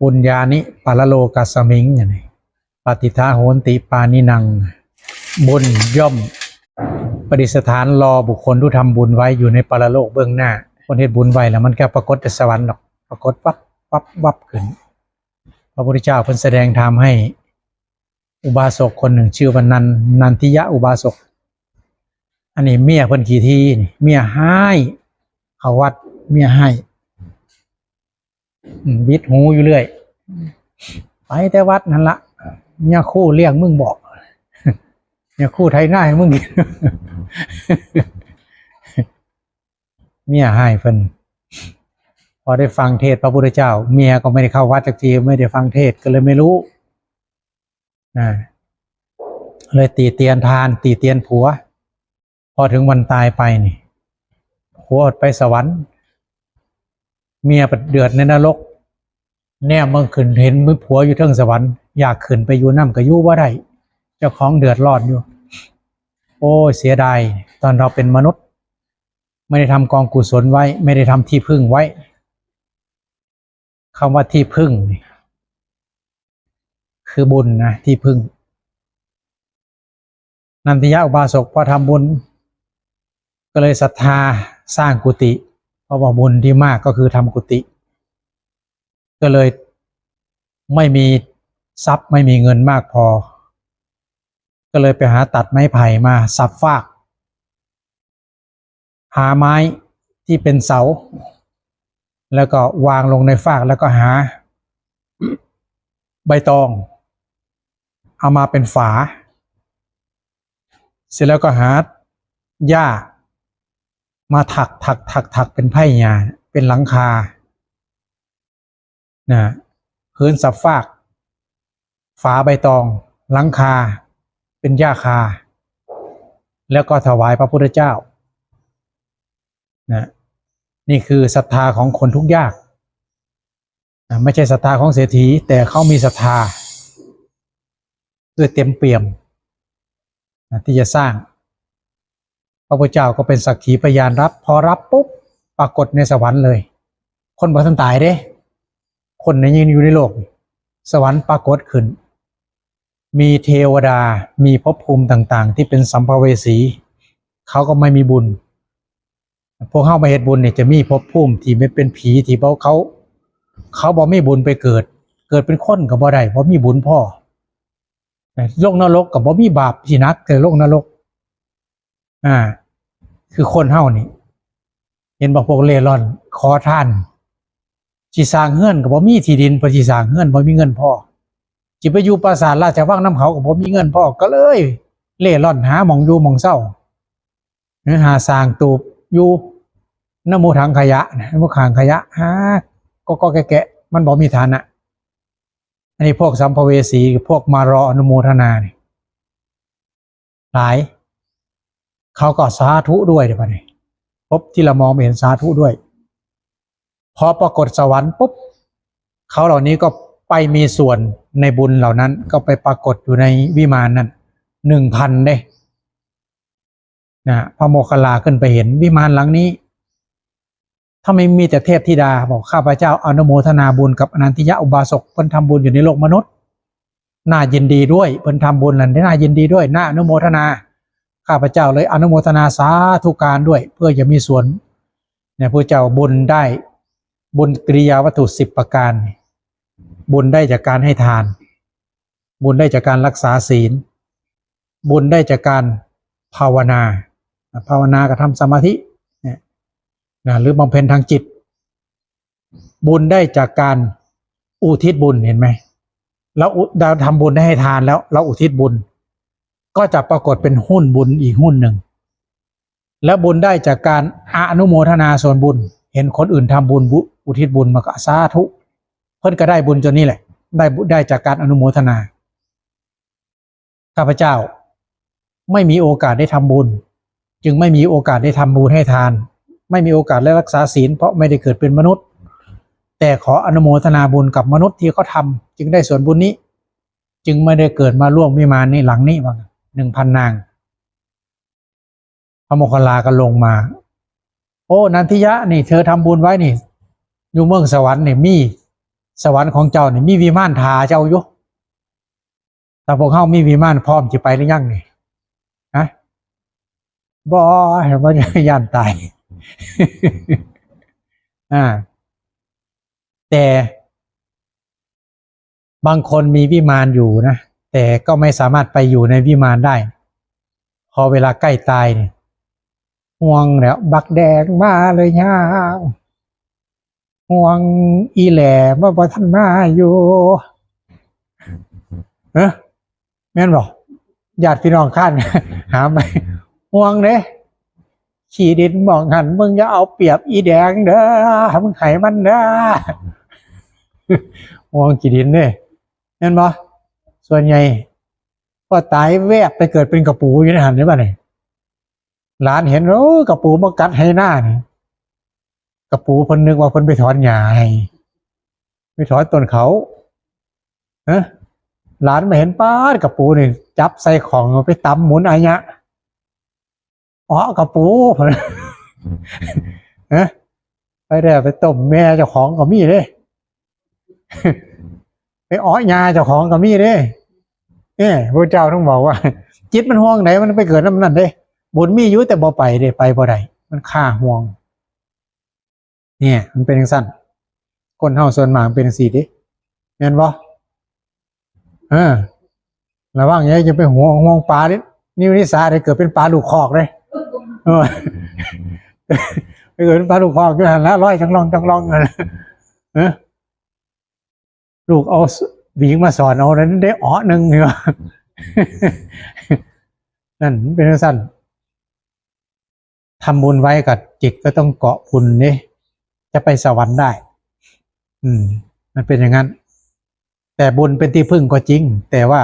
ปุญญานิปาลโลกัสมิงอย่างนี้ปฏิทาโหนติปานินัง บุญย่อมประดิษฐานรอบุคคลที่ทำบุญไว้อยู่ในปรโลกเบื้องหน้า คนเฮ็ดบุญไว้แล้วมันก็ปรากฏแต่สวรรค์หรอกปรากฏวับวับวับขึ้น พระพุทธเจ้าเพิ่นแสดงธรรมให้ อุบาสกคนหนึ่งชื่อว่านันนันทิยะอุบาสก อันนี้เมียเพิ่นขี่ที่เมียให้เขาวัดเมียให้ บิดหูอยู่เรื่อยไปแต่วัดนั่นละเมียคู่เลี้ยงมึงบอกเมียคู่ไทยหน้าให้มึงกินเมียให้เพิ่นพอได้ฟังเทศน์พระพุทธเจ้า เมียก็ไม่ได้เข้าวัดสักทีไม่ได้ฟังเทศน์ก็เลยไม่รู้อ่าเลยตีเตียนทาน ตีเตียนผัว พอถึงวันตายไปนี่ผัวอดไปสวรรค์ เมียปัดเดือดในนรกแน่เมื่อขึ้นเห็นมือผัวอยู่เทิงสวรรค์อยากขึ้นไปอยู่น้ำก็อยู่ว่าได้เจ้าของเดือดร้อนอยู่ โอ้เสียดายตอนเราเป็นมนุษย์ ไม่ได้ทำกองกุศลไว้ ไม่ได้ทำที่พึ่งไว้คำว่าที่พึ่ง คือบุญนะที่พึ่งนันทิยะอุบาสกพอทำบุญ ก็เลยศรัทธาสร้างกุฏิ เพราะว่าบุญที่มากก็คือทำกุฏิก็เลยไม่มีทรัพย์ไม่มีเงินมากพอ ก็เลยไปหาตัดไม้ไผ่มาสับฟาก หาไม้ที่เป็นเสา แล้วก็วางลงในฟากแล้วก็หา ใบตอง เอามาเป็นฝา เสร็จแล้วก็หาหญ้า มาถักถักถักถักเป็นไผ่หญ้าเป็นหลังคานะพื้นสับฟาก ฝาใบตอง หลังคา เป็นหญ้าคา แล้วก็ถวายพระพุทธเจ้านะนี่คือศรัทธาของคนทุกยากนะไม่ใช่ศรัทธาของเศรษฐีแต่เขามีศรัทธา ด้วยเต็มเปี่ยมนะที่จะสร้าง พระพุทธเจ้าก็เป็นสักขีพยานรับ พอรับปุ๊บปรากฏในสวรรค์เลย คนบ่ทันตายเด้ คนในยืนอยู่ในโลก สวรรค์ปรากฏขึ้น มีเทวดามีภพภูมิต่างๆ ที่เป็นสัมภเวสีเขาก็ไม่มีบุญ พวกเข้ามาเหตุบุญเนี่ยจะมีภพภูมิที่ไม่เป็นผีที่เขาะเขา เขาบอกไม่บุญไปเกิด เกิดเป็นคนกับบ่ได้เพราะมีบุญพ่อโลกนรกกับบ่มีบาปที่นักแต่โลกนรก อ่า คือคนเฮานี่ เห็นบอกพวกเล่ร่อน ขอท่านจีสร้างเงื่อนกับบ่มีที่ดินเพอจีสร้างเงื่อนบ่มีเงินพ่อจิไปอยู่ปราสาทราชวังน้ำเขากับบ่มีเงินพ่อก็เลย เล่ร่อนหาหมองอยู่หมองเศร้าหรือหาสร้างตูบอยู่น้ำมูถังขยะน้ำมูขางขยะฮะก็ก็แกะมันบ่มีฐานะอันนี้พวกสัมภเวสีพวกมารออนุโมทนาเนี่ยหลาย เขาก็สาธุด้วยเดี๋ยวนี้พบที่เรามองไม่เห็นสาธุด้วย พอปรากฏสวรรค์ปุ๊บเขาเหล่านี้ก็ไปมีส่วนในบุญเหล่านั้น ก็ไปปรากฏอยู่ในวิมานนั้นหนึ่งพันเด้นะพระโมคคัลลาขึ้นไปเห็นวิมานหลังนี้ ถ้าไม่มีแต่เทพธิดาบอกข้าพเจ้าอนุโมทนาบุญกับอนันติยะอุบาสกเพิ่นทำบุญอยู่ในโลกมนุษย์น่ายินดีด้วยเพิ่นทำบุญนั่นน่ายินดีด้วยน่าอนุโมทนา ข้าพเจ้าเลยอนุโมทนาสาธุการด้วย เพื่อจะมีส่วนเนี่ยพระเจ้าบุญได้บุญกิริยาวัตถุสิบประการ บุญได้จากการให้ทาน บุญได้จากการรักษาศีล บุญได้จากการภาวนา ภาวนากับทำสมาธิเนี่ยนะหรือบำเพ็ญทางจิต บุญได้จากการอุทิศบุญเห็นไหมเราเราทำบุญได้ให้ทานแล้ว เราอุทิศบุญ ก็จะปรากฏเป็นหุ้นบุญอีกหุ้นหนึ่ง และบุญได้จากการอนุโมทนาส่วนบุญ เห็นคนอื่นทำบุญบุอุทิศบุญมาก็สาธุเพิ่นก็ได้บุญจนนี้แหละ ได้บุได้จากการอนุโมทนาข้าพเจ้า ไม่มีโอกาสได้ทำบุญ จึงไม่มีโอกาสได้ทำบุญให้ทาน ไม่มีโอกาสได้รักษาศีลเพราะไม่ได้เกิดเป็นมนุษย์ แต่ขออนุโมทนาบุญกับมนุษย์ที่เขาทำจึงได้ส่วนบุญนี้ จึงไม่ได้เกิดมาร่วมวิมานนี้หลังนี้บ้าง หนึ่งพันนาง พระโมคคัลลาก็ลงมา โอ้ นันทิยะนี่ เธอทำบุญไว้นี่ อยู่เมืองสวรรค์เนี่ยมีสวรรค์ของเจ้านี่มีวิมานทาเจ้าอยู่แต่พวกเขามีวิมานพร้อมจะไปหรือยังนี่ฮะบ่เห็นว่าย่านตายอ่าแต่บางคนมีวิมานอยู่นะ แต่ก็ไม่สามารถไปอยู่ในวิมานได้ พอเวลาใกล้ตายเนี่ยห่วงแล้ว บักแดงมาเลยย่าห่วงอีแหล่มาบ่ทันมาอยู่เอ้อแม่นบอกญาติพี่น้องข้านหาไปห่วงเด้ขี่ดินมองหันมึงอย่าเอาเปรียบอีแดงเด้อมึงไขมันเด้อห่วงขี่ดินเด้แม่นบ่ ส่วนใหญ่พอตายแวบไปเกิดเป็นกระปูอยู่ในหันได้ป่ะเนี่ยหลานเห็นโอ้กระปูมากัดให้หน้านี่กระปูเพิ่นนึกว่าเพิ่นไปถอนหญ้าให้ไปถอนต้นเขาเอะหลานมาเห็นป้ากระปูนี่จับใส่ของไปตำหมุนอายะอ๋อกระปูเนะไปได้ไปต้มแม่เจ้าของก็มีเด้ไปอ้อยาเจ้าของก็มีเด้ เนี่ยพระเจ้าต้องบอกว่า จิตมันห่วงไหนมันไปเกิดน้ำนั่นเด้บุญมีอยู่แต่บ่ไปเด้ไปบ่ได้มันฆ่าห่วง เนี่ย มันเป็นจังสั้นคนเฮาส่วนมากเป็นจังซี่เด้แม่นบ่เออระวังอย่าจะไปห่วงห่วงปลาเด้นี่นิสาได้เกิดเป็นปลาลูกคอกเลยเออไปเกิดเป็นปลาลูกคอกอยู่หั่นละร้อยจังลองจังลองนั่นน่ะเออลูกเอา หวีมาสอนเอานั้นได้อ๋อหนึ่งเหรอนั่นเป็นสั้นทำบุญไว้กับจิตก็ต้องเกาะบุญนี่จะไปสวรรค์ได้ อืม มันเป็นอย่างนั้น แต่บุญเป็นที่พึ่งก็จริง แต่ว่า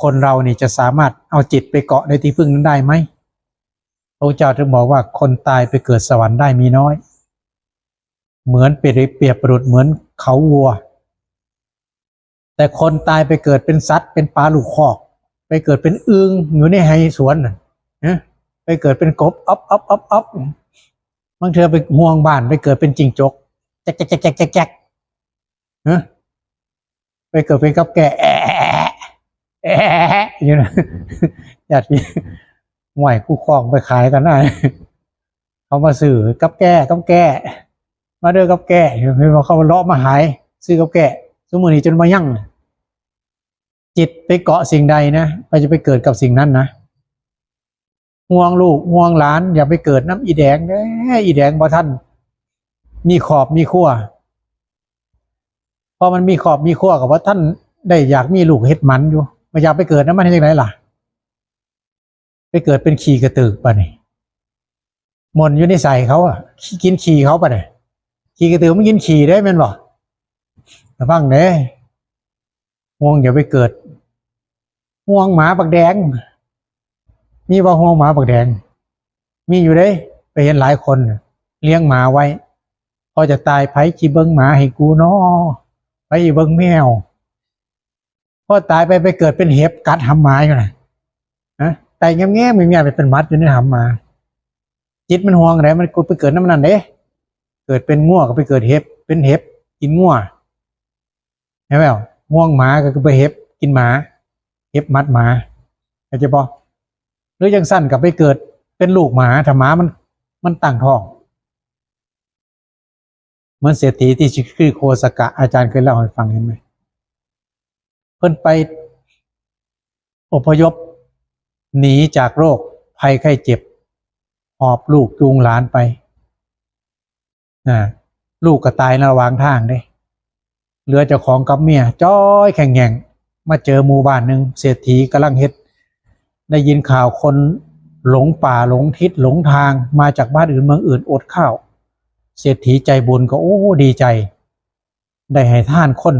คนเรานี่จะสามารถเอาจิตไปเกาะในที่พึ่งนั้นได้ไหมพระเจ้าถึงบอกว่าคนตายไปเกิดสวรรค์ได้มีน้อย เหมือนเปรียบเปรียบประดุดเหมือนเขาวัว แต่คนตายไปเกิดเป็นสัตว์ เป็นปลาลูกคอก ไปเกิดเป็นอึงอยู่ในไฮสวนน่ะไปเกิดเป็นกบอ๊อบอ๊อบอ๊อบอ๊อบบางเธอไปห่วงบ้านไปเกิดเป็นจิงจกแจ๊กแจ๊กแจ๊กแจ๊กแจ๊กฮะไปเกิดเป็นกับแกแอะแอะอยู่นะญาติพี่ห่วยคู่คลองไปขายกันได้เขามาสื่อกับแก่กับแก่มาเด้อกับแก่เห็นว่าเขาเลาะมาหาย ซื้อกับแก่สมมตินี้จนมายั่ง จิตไปเกาะสิ่งใดนะไปจะไปเกิดกับสิ่งนั้นนะห่วงลูกห่วงหลาน อย่าไปเกิดน้ำอีแดงเด้ออีแดงบ่ท่าน มีขอบมีขั้วพอมันมีขอบมีขั้วกับว่าท่านได้อยากมีลูกเฮ็ดมันอยู่มาอยากไปเกิดน้ำมันให้ยังไงล่ะ ไปเกิดเป็นขี่กระตือกปะนี่มนอยู่ในใส่เขาอะขี้กินขี่เขาปะเนี่ยขี่กระตือมันกินขี่ได้แม่นบ่ระวังเด้ห่วงอย่าไปเกิด ห่วงหมาปักแดง มีว่าห่วงหมาปักแดง มีอยู่เด้ไปเห็นหลายคนเลี้ยงหมาไว้ พอจะตายไผจีเบิงหมาให้กูเนาะไปเบิงแมวพอตายไปไปเกิดเป็นเห็บกัดหำหมาอยู่นะฮะแต่แง่แง่ๆมีเมียไปเป็นมัดอยู่ในหำหมา จิตมันห่วงอะไรมันกูไปเกิดน้ำนั่นเด้เกิดเป็นง่วก็ไปเกิดเห็บ เป็นเห็บกินง่วใช่ไหมอะง่วงหมาก็ไปเห็บกินหมา บมัดหมาเข้าใจปะหรือยังสั้นกับไปเกิดเป็นลูกหมาถ้าหมามันมันตั้งท้องเหมือนเศรษฐีที่ชื่อโคสกะอาจารย์เคยเล่าให้ฟังเห็นไหมเพิ่นไปอพยพหนีจากโรคภัยไข้เจ็บ หอบลูกจูงหลานไปอ่าลูกก็ตายระหว่างทางเด้เหลือเจ้าของกับเมียจ้อยแข่งแข่ง มาเจอหมู่บ้านหนึ่งเศรษฐีกำลังเฮ็ด ได้ยินข่าวคนหลงป่าหลงทิศหลงทางมาจากบ้านอื่นเมืองอื่นอดข้าว เศรษฐีใจบุญก็โอ้ดีใจ ได้ให้ท่านคน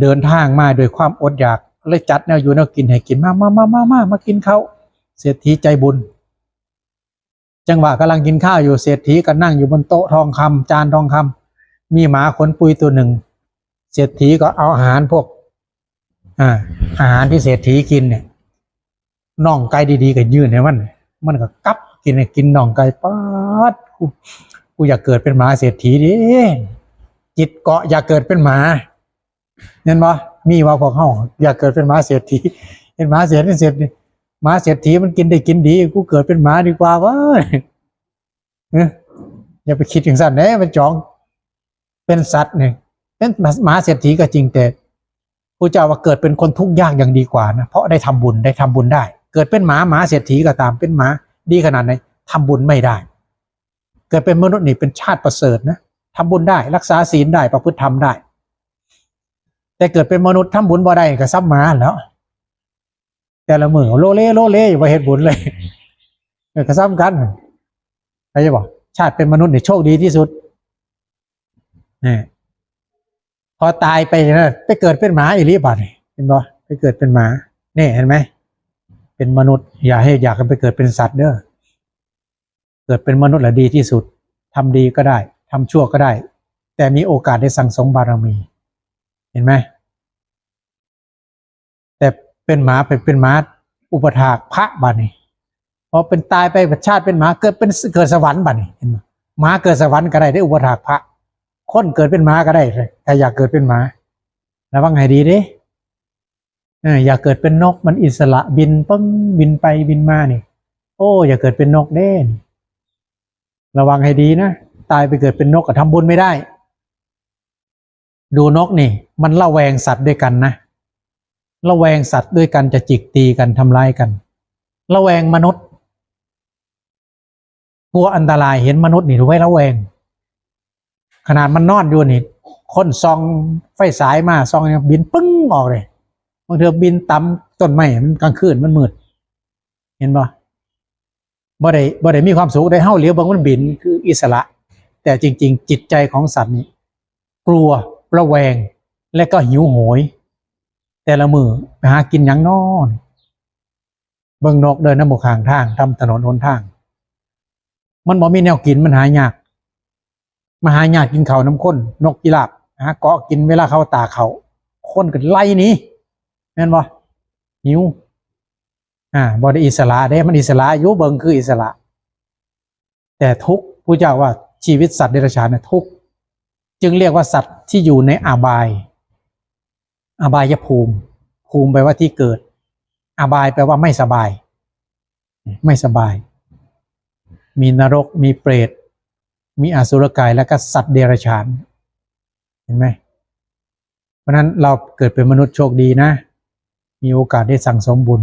เดินทางมาโดวยความอดอยากเลยจัดแนวอยู่แนวกินให้กินมามามามามามากินข้าวเศรษฐีใจบุญ จังหวะกำลังกินข้าวอยู่เศรษฐีก็นั่งอยู่บนโต๊ะทองคำจานทองคำมีหมาขนปุยตัวหนึ่ง เศรษฐีก็เอาอาหารพวก อ่าอาหารที่เศรษฐีกินเนี่ยน่องไก่ดีๆก็ยื่นให้มัน มันก็กับกินกินน่องไก่ป๊าดกูกูอยากเกิดเป็นหมาเศรษฐีดิจิตเกาะอย่าเกิดเป็นหมาเห็นบ่มีว่าพวกเฮาอย่าเกิดเป็นหมาเศรษฐีเห็นหมาเศรษฐีเศรษฐีหมาเศรษฐีมันกินได้กินดี กูเกิดเป็นหมาดีกว่าวะเอ้ยอย่าไปคิดถึงสัตว์เน่มันจอง เป็นสัตว์เนี่ยเป็นหมาเศรษฐีก็จริงแต่ พระเจ้าว่าเกิดเป็นคนทุกข์ยากอย่างดีกว่านะเพราะได้ทำบุญได้ทำบุญได้ เกิดเป็นหมาหมาเศรษฐีก็ตามเป็นหมาดีขนาดไหนทำบุญไม่ได้ เกิดเป็นมนุษย์นี่เป็นชาติประเสริฐนะทำบุญได้รักษาศีลได้ประพฤติธรรมได้ แต่เกิดเป็นมนุษย์ทำบุญบ่ได้ก็ซ้ำหมาแล้วแต่ละมือโลเล่โลเล่อยู่ไปเฮ็ดบุญเลยเก็ซ้ำกันใครจะบอก ชาติเป็นมนุษย์เนี่ยโชคดีที่สุดนี่ พอตายไปนะไปเกิดเป็นหมาอีหลีบัดนี่เห็นบ่ไปเกิดเป็นหมาเนี่ยเห็นไหมเป็นมนุษย์ อย่าให้อยากไปเกิดเป็นสัตว์เด้อเกิดเป็นมนุษย์แหละดีที่สุดทำดีก็ได้ทำชั่วก็ได้ แต่มีโอกาสได้สั่งสมบารมี เห็นไหมแต่เป็นหมาเป็นเป็นหมาอุปถากพระบัดนี่พอเป็นตายไปประชาติเป็นหมาเกิดเป็นเกิดสวรรค์บัดนี่เห็นไหมหมาเกิดสวรรค์ก็ได้ได้อุปถากพระ คนเกิดเป็นหมาก็ได้เลยแต่อยากเกิดเป็นหมาระวังให้ดีเด้เอออยากเกิดเป็นนกมันอิสระบินปึ้งบินไปบินมานี่ โอ้อย่าเกิดเป็นนกเด้นระวังให้ดีนะตายไปเกิดเป็นนกก็ทำบุญไม่ได้ ดูนกนี่ มันละแวงสัตว์ด้วยกันนะละแวงสัตว์ด้วยกันจะจิกตีกันทำร้ายกันละแวงมนุษย์กลัวอันตรายเห็นมนุษย์นี่รู้ไว้ละแวง ขนาดมันนอนอยู่นี่คนซองไฟสายมาซองนี่บินปึ้งออกเลยบางเทีบินต่ำต้นไม้มันกลางคืนมันมืด เห็นปะบ่ได้บ่ได้มีความสุขได้เฮ้าเหลียวบางมันบินคืออิสระ แต่จริง ๆ จิตใจของสัตว์นี่กลัวระแวงและก็หิวโหย แต่ละมือไปหากินยังนอนเบิ่งนกเดินน้ำบกข้างทางทำถนนหนทาง มันบ่มีแนวกินมันหายาก มาหายากกินเขาน้ำข้นนกกีราบหาเกาะกินเวลาเขาตาเขาคนก็ไล่หนี้แม่นบ่หิวอ่าบ่ได้อิสระเด้มันอิสระอยู่เบิงคืออิสระ แต่ทุกผู้เจ้าว่าชีวิตสัตว์เดรัจฉานเนี่ยทุกจึงเรียกว่าสัตว์ที่อยู่ในอาบาย อาบายภูมิ ภูมิแปลว่าที่เกิด อาบายแปลว่าไม่สบาย ไม่สบาย มีนรกมีเปรต มีอสุรกายแล้วก็สัตว์เดรัจฉาน เห็นไหม เพราะฉะนั้นเราเกิดเป็นมนุษย์โชคดีนะ มีโอกาสได้สั่งสมบุญ